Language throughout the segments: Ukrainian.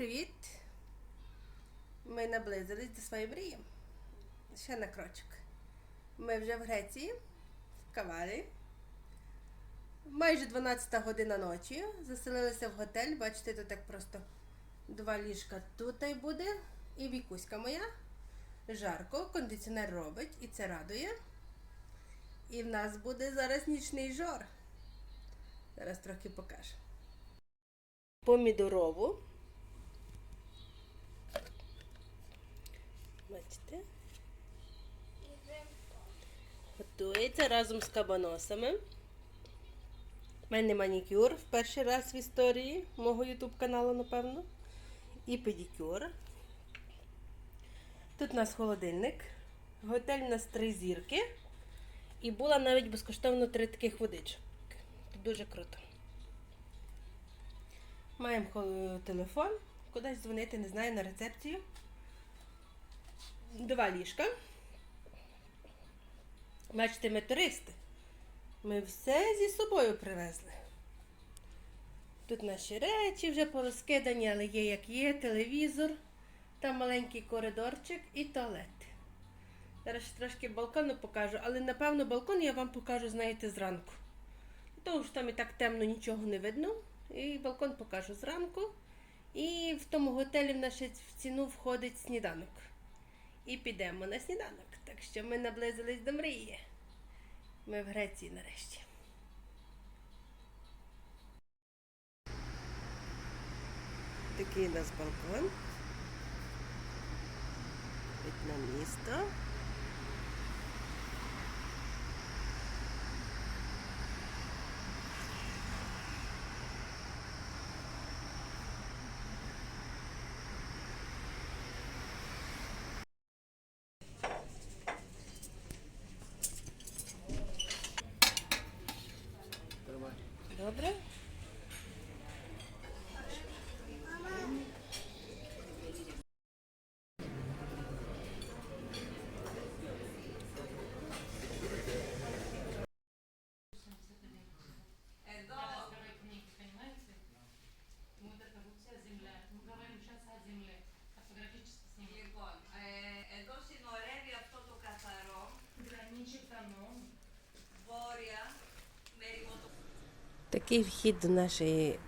привіт! Ми наблизились до своєї мрії. Ще на крочок. Ми вже в Греції, в Кавалі. Майже 12 година ночі. Заселилися в готель. Бачите, тут так просто два ліжка тут й буде. І вікуська моя. Жарко, кондиціонер робить і це радує. І в нас буде зараз нічний жор. Зараз трохи покажу. Помідорову. Бачите? Готується разом з кабаносами. У мене манікюр в перший раз в історії мого ютуб каналу, напевно. І педикюр. Тут у нас холодильник. Готель у нас три зірки. І була навіть безкоштовно три таких водичок. Тут дуже круто. Маємо телефон, кудись дзвонити, не знаю, на рецепцію. Два ліжка. Бачите, ми туристи. Ми все зі собою привезли. Тут наші речі вже порозкидані, але є як є, телевізор, там маленький коридорчик і туалет. Зараз трошки балкону покажу, але напевно балкон я вам покажу, знаєте, зранку. Тому що там і так темно нічого не видно. І балкон покажу зранку. І в тому готелі в нашу ціну входить сніданок. І підемо на сніданок. Так що ми наблизились до мрії. Ми в Греції нарешті. Такий у нас балкон. Вид на місто. Добре. Такий вхід до нашої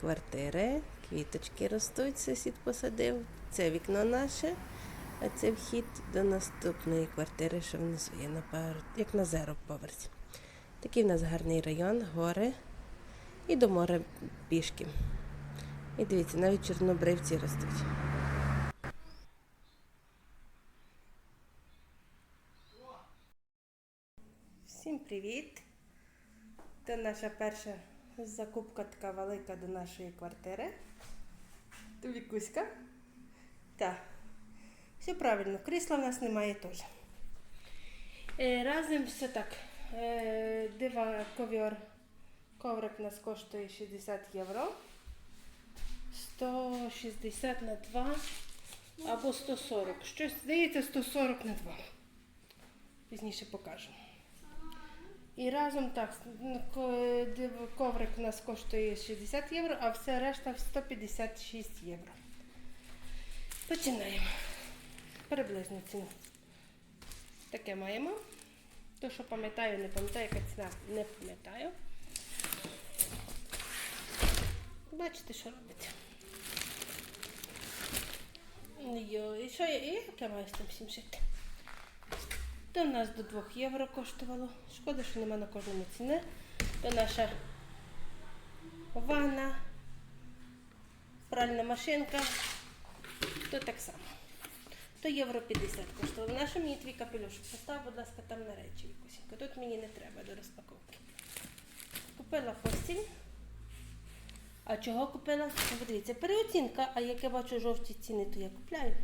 квартири. Квіточки ростуть, сусід посадив. Це вікно наше, а це вхід до наступної квартири, що внизу є на пар... як на зеро поверсі. Такий в нас гарний район, гори і до моря пішки. І дивіться, навіть чорнобривці ростуть. Всім привіт! Це наша перша закупка така велика до нашої квартири. Тобі Кузька? Так. Все правильно, крісла в нас немає теж. Е, разом все так. Е, дива ковер. Коврик нас коштує 60 євро. 160 на 2 або 140. Щось здається 140 на 2. Пізніше покажу. І разом так, ну, коврик у нас коштує 60 євро, а все решта 156 євро. Починаємо. Приблизну ціну. Таке маємо. То, що пам'ятаю, не пам'ятаю, яка ціна, не пам'ятаю. Бачите, що робиться. І що я, і як я маю з тим всім жити? В нас до 2 євро коштувало. Шкода, що нема на кожному ціни. То наша ванна, пральна машинка, то так само. То євро 50 коштувало. Наша мені твій капелюшок. Постав, будь ласка, там на речі якусь. Тут мені не треба до розпаковки. Купила постіль. А чого купила? Подивіться, переоцінка, а як я бачу жовті ціни, то я купляю.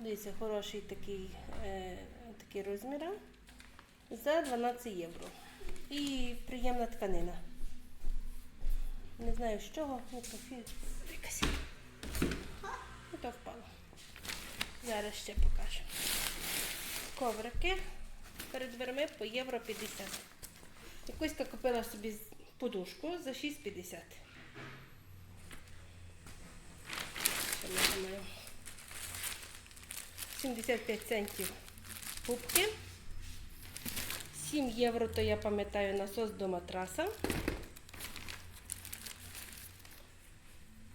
Дивіться, хороший такий, е, такі розміри за 12 євро. І приємна тканина. Не знаю з чого, не профіль. І то впало. Зараз ще покажу. Коврики перед дверми по євро 50. Якусь купила собі подушку за 6,50. Що ми маємо? 75 центів губки. 7 євро, то я пам'ятаю насос до матраса.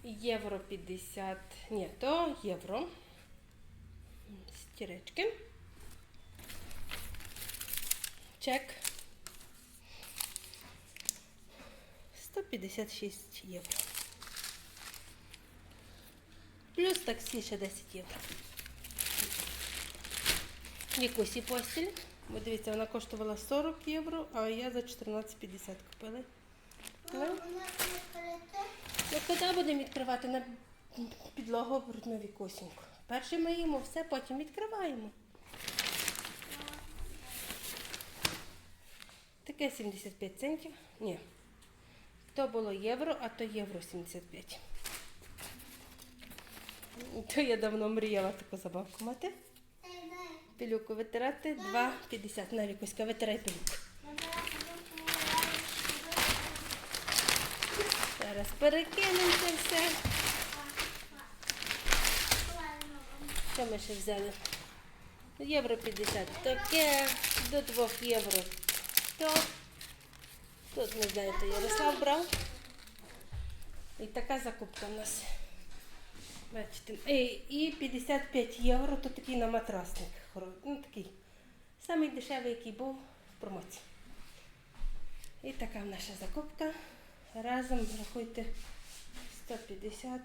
Євро 50, ні, то євро. Стіречки. Чек. 156 євро. Плюс таксі ще 10 євро. Вікусі постіль. Бо дивіться, вона коштувала 40 євро, а я за 14,50 купила. Ну, ну коли будемо відкривати на підлогу брудну вікусіньку? Перше ми їмо все, потім відкриваємо. Таке 75 центів. Ні. То було євро, а то євро 75. То я давно мріяла таку забавку мати. Пилюку витирати 2,50. На Вікуська, витирай пилюку. Зараз перекинемо все. Що ми ще взяли? Євро 50. Таке до 2 євро. То. Тут, не знаю, то Ярослав брав. І така закупка в нас. Бачите. І, і 55 євро, то такий на матрасник. Ну, такий. Самий дешевий, який був в промоції. І така наша закупка. Разом рахуйте 150,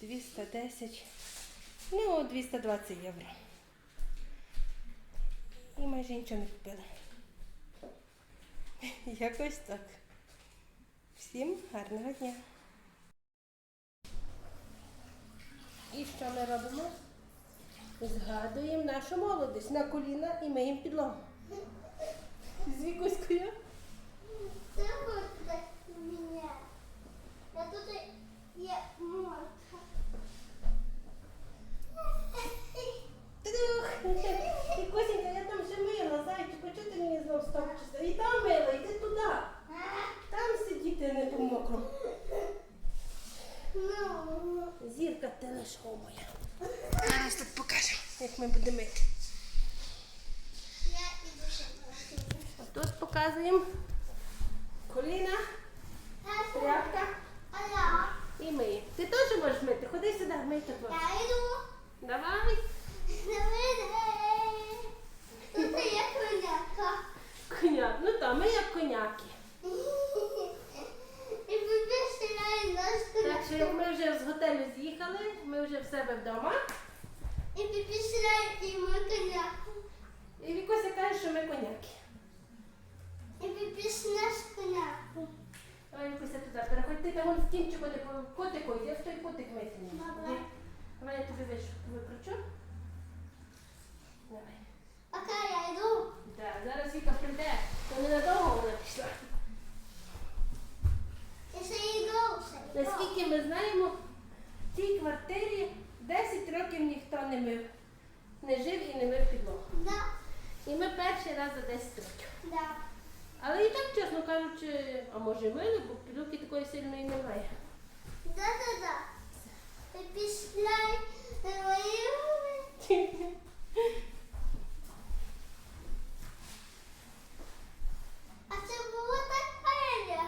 210, ну 220 євро. І майже нічого не купили. Якось так. Всім гарного дня. І що ми робимо? Згадуємо нашу молодість на коліна і миємо підлогу. З вікуською. Це можна мене. А тут є морка. Вікусінька, я там ще мила, зайчику, чого ти мені знов стопчешся? І там мила, йди туди. Там сидіти не по мокрому. Ну, Зірка телешоу моя. Зараз тут покажу, як ми будемо мити. А тут показуємо коліна, тряпка і ми. Ти теж можеш мити. Ходи сюди, мий тут. Я йду. Давай. Тут є коняка. Коняк. Ну там, ми як коняки. І вибішляє наш Так що як ми вже з готелю з'їхали, ми вже в себе вдома. І вибішляє і ми коняку. І Вікуся каже, що ми коняки. І вибішляєш коняку. Давай, Вікуся, туди переходь. Ти там вон в кінчику не котику, я в той котик мити. не буду. Добре. Іди. Давай я тобі виш- викручу. Давай. Окей, я йду. Так, зараз Віка прийде, то ненадовго вона пішла. Я ще йду. ще йду. Наскільки ми знаємо, в цій квартирі 10 років ніхто не мив, не жив і не мив підлогу. Да, І ми перший раз за 10 років. да. Але і так, чесно кажучи, а може і мили, бо підлоги такої сильної немає. Да, да, да. Вибішляй мої А це було так паля.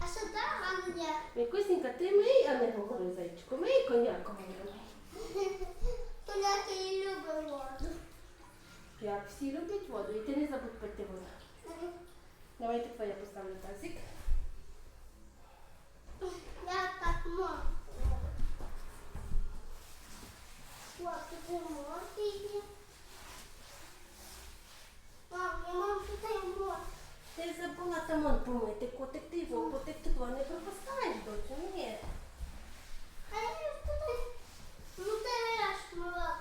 А що там, Аня? Вікусінька, ти мий, а не говори зайчику. Мий коняку мий. Поляки і любить воду. Як всі люблять воду, і ти не забудь пити воду. Давайте твоя поставлю тазик. Я так можу. От тут морки є. Мам, я мам тут є морки. Ти забула там он помити, котик ти його, котик ти того не пропускаєш, доцю, ні. А я тут ну ти ж молока.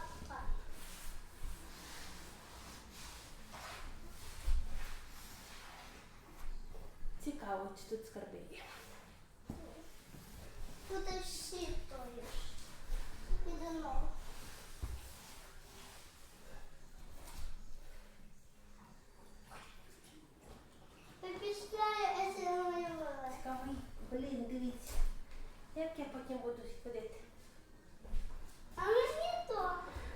Цікаво, чи тут скарби є. Тут всі тоєш. Ідемо. Випускаю, це моє волосся. Цікавий, блін, дивіться. Як я потім буду ходити?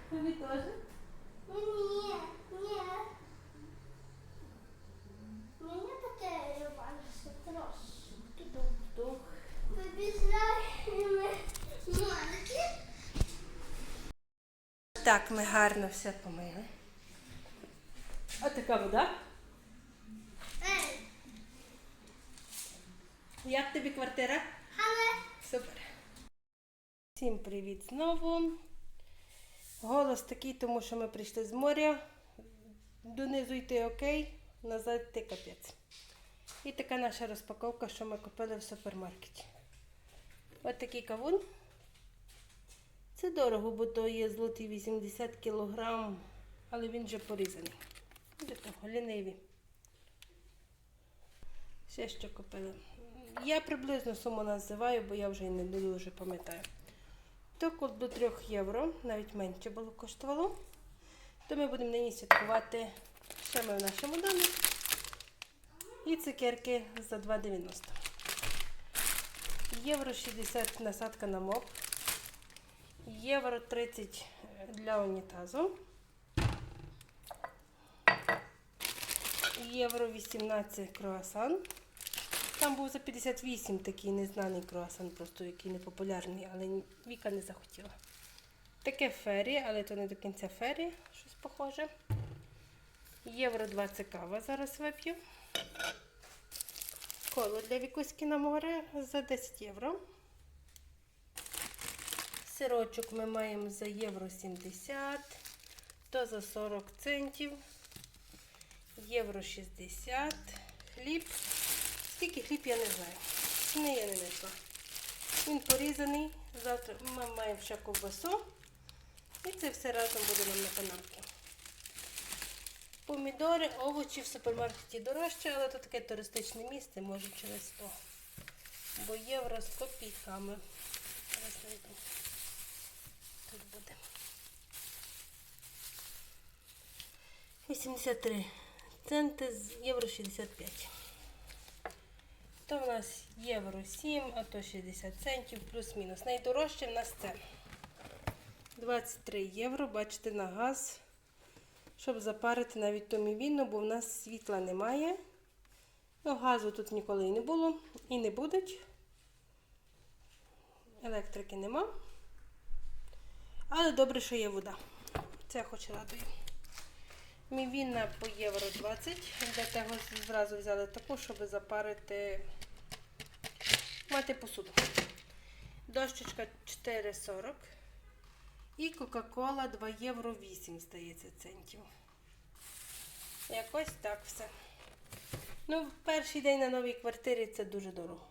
Тобі теж? Ні, ні. Мені таке більше трошки. Дух. Побіжаємо морки. Так, ми гарно все помили. А така вода. Як тобі квартира? але Супер. Всім привіт знову. Голос такий, тому що ми прийшли з моря. Донизу йти окей, назад йти капець. І така наша розпаковка, що ми купили в супермаркеті. Ось такий кавун. Це дорого, бо то є злотий 80 кг, але він вже порізаний. Для того ліниві. Ще що купили. Я приблизно суму називаю, бо я вже не дуже пам'ятаю. То до 3 євро, навіть менше було коштувало. То ми будемо нині святкувати ще ми в нашому домі. І цукерки за 2,90. Євро 60 насадка на моп. Євро 30 для унітазу. Євро 18 круасан. Там був за 58 такий незнаний круасан, просто який не популярний, але Віка не захотіла. Таке фері, але то не до кінця фері, щось похоже. Євро 20 кава зараз вип'ю. Коло для Вікуськи на море за 10 євро. Сирочок ми маємо за євро 70, то за 40 центів. Євро 60. Хліб. Скільки хліб я не знаю. Ціни я не знайшла. Він порізаний. Завтра ми маємо ще ковбасу. І це все разом буде нам на канапки. Помідори, овочі в супермаркеті дорожче, але тут таке туристичне місце, може через то. Бо євро з копійками. Зараз знайду. Тут буде. 83 центи з євро 65. То в нас євро 7, а то 60 центів плюс-мінус. Найдорожче в нас це 23 євро, бачите, на газ, щоб запарити навіть ту мівіну, бо в нас світла немає. Ну, газу тут ніколи і не було, і не буде. Електрики нема. Але добре, що є вода. Це хоч радує. Мівіна по євро 20. Для того зразу взяли таку, щоб запарити, мати посуду. Дощечка 4,40. І Кока-Кола 2 євро 8, здається, центів. Якось так все. Ну, перший день на новій квартирі це дуже дорого.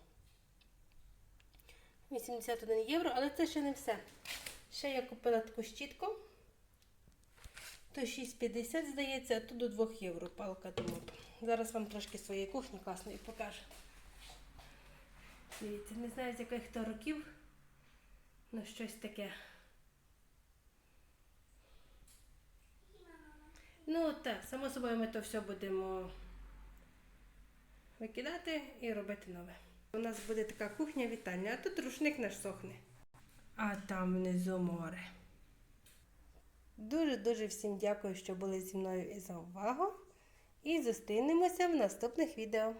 81 євро, але це ще не все. Ще я купила таку щітку. То 6,50 здається, а тут до 2 євро палка до. Зараз вам трошки своєї кухні класної покажу. Дивіться, не знаю з яких то років, але щось таке. Ну так, само собою ми то все будемо викидати і робити нове. У нас буде така кухня вітальня, а тут рушник наш сохне. А там внизу море. Дуже-дуже всім дякую, що були зі мною і за увагу. І зустрінемося в наступних відео.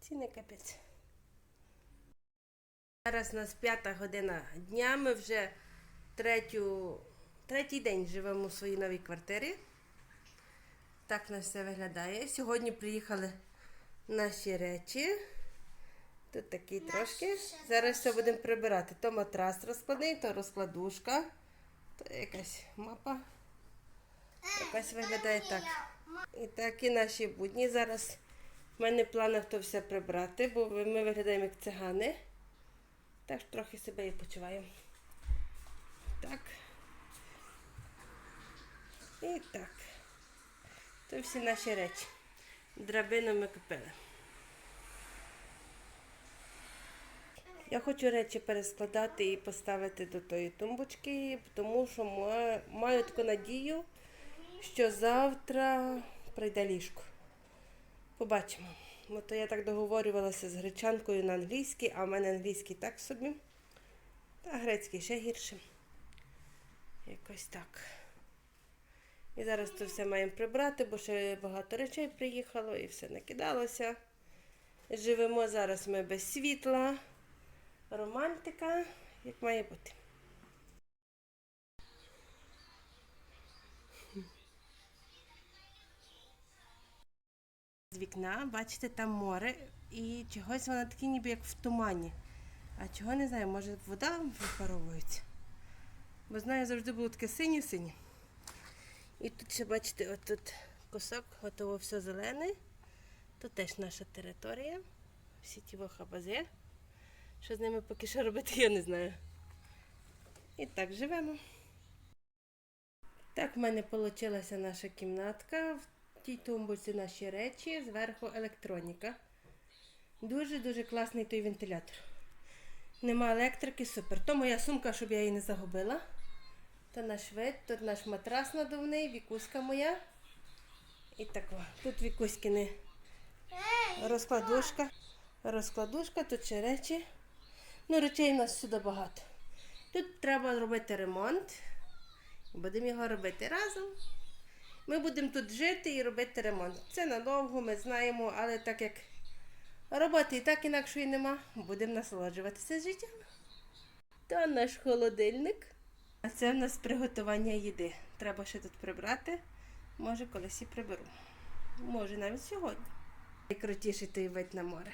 Ціни капець. Зараз у нас п'ята година дня. Ми вже третю, третій день живемо у своїй новій квартирі. Так у нас все виглядає. Сьогодні приїхали наші речі. Тут такі трошки. Зараз все будемо прибирати. То матрас розкладний, то розкладушка, якась мапа. Якась виглядає так. І так і наші будні. Зараз в мене в планах то все прибрати, бо ми виглядаємо як цигани. Так що трохи себе і почуваємо. Так. І так. То всі наші речі. Драбину ми купили. Я хочу речі перескладати і поставити до тої тумбочки, тому що ма- маю таку надію, що завтра прийде ліжко. Побачимо. Бо то я так договорювалася з гречанкою на англійський, а в мене англійський так собі. Та грецький ще гірше. Якось так. І зараз то все маємо прибрати, бо ще багато речей приїхало і все накидалося. Живемо зараз ми без світла. Романтика, як має бути. З вікна, бачите, там море, і чогось воно таке ніби як в тумані. А чого не знаю, може вода випаровується. Бо знаю, завжди було таке синє-синє. І тут ще бачите, отут кусок, готово все зелене. Тут теж наша територія. Всі ті хабази. Що з ними поки що робити, я не знаю. І так живемо. Так в мене вийшла наша кімнатка. В тій тумбурці наші речі, зверху електроніка. Дуже-дуже класний той вентилятор. Нема електрики, супер. То моя сумка, щоб я її не загубила. То наш вид, тут наш матрас надувний, вікуська моя. І так, тут вікуськини розкладушка. Розкладушка, тут ще речі. Ну, речей у нас сюди багато. Тут треба робити ремонт. Будемо його робити разом. Ми будемо тут жити і робити ремонт. Це надовго, ми знаємо, але так як роботи і так інакшої нема, будемо насолоджуватися життям. То наш холодильник. А це в нас приготування їди. Треба ще тут прибрати. Може, колись і приберу. Може, навіть сьогодні. Найкрутіший той вид на море.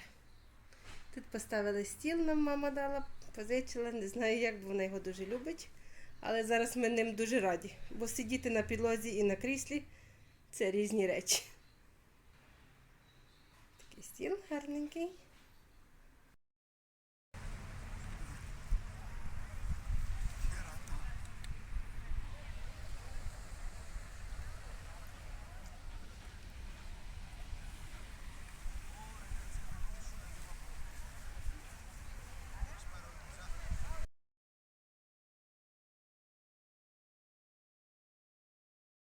Тут поставили стіл, нам мама дала, позичила. Не знаю, як, бо вона його дуже любить. Але зараз ми ним дуже раді, бо сидіти на підлозі і на кріслі це різні речі. Такий стіл гарненький.